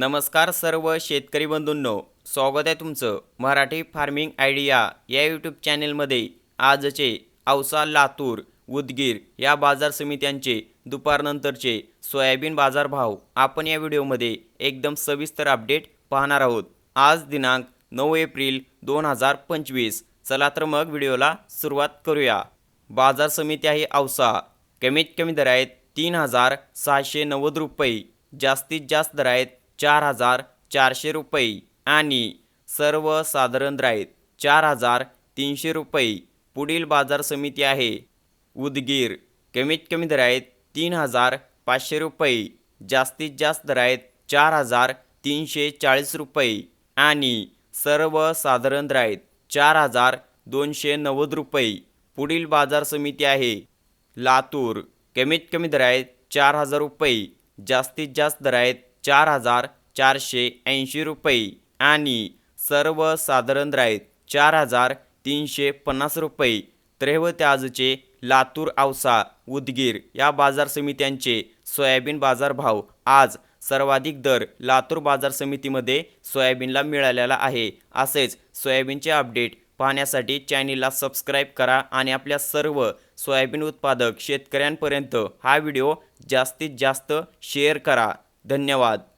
नमस्कार सर्व शेतकरी बंधूंनो स्वागत आहे तुमचं मराठी फार्मिंग आयडिया या यूट्यूब चॅनेलमध्ये. आजचे औसा लातूर उदगीर या बाजार समित्यांचे दुपारनंतरचे सोयाबीन बाजारभाव आपण या व्हिडिओमध्ये एकदम सविस्तर अपडेट पाहणार आहोत. आज दिनांक नऊ एप्रिल दोन हजार पंचवीस. चला तर मग व्हिडिओला सुरुवात करूया. बाजार समिती आहे औसा. कमीत कमी दर आहेत तीन हजार सहाशे नव्वद रुपये. जास्तीत जास्त दर आहेत चार हजार चारशे रुपये आणि सर्वसाधारण राईत चार हजार तीनशे रुपये पुढील बाजार समिती आहे. उदगीर कमीत कमी दर आहेत तीन हजार पाचशे रुपये जास्तीत जास्त दर आहेत चार हजार तीनशे चाळीस रुपये आणि सर्वसाधारण राईत चार हजार दोनशे नव्वद रुपये पुढील बाजार समिती आहे. लातूर कमीत कमी दर आहेत चार हजार रुपये जास्तीत जास्त दर आहेत चार हजार चारशे ऐंशी रुपये आणि सर्वसाधारण राईत चार हजार तीनशे पन्नास रुपये. त्रेवत्याजचे लातूर औसा उदगीर या बाजार समित्यांचे सोयाबीन बाजारभाव आज सर्वाधिक दर लातूर बाजार समितीमध्ये सोयाबीनला मिळालेला आहे. असेच सोयाबीनचे अपडेट पाहण्यासाठी चॅनेलला सबस्क्राईब करा आणि आपल्या सर्व सोयाबीन उत्पादक शेतकऱ्यांपर्यंत हा व्हिडिओ जास्तीत जास्त शेअर करा. धन्यवाद.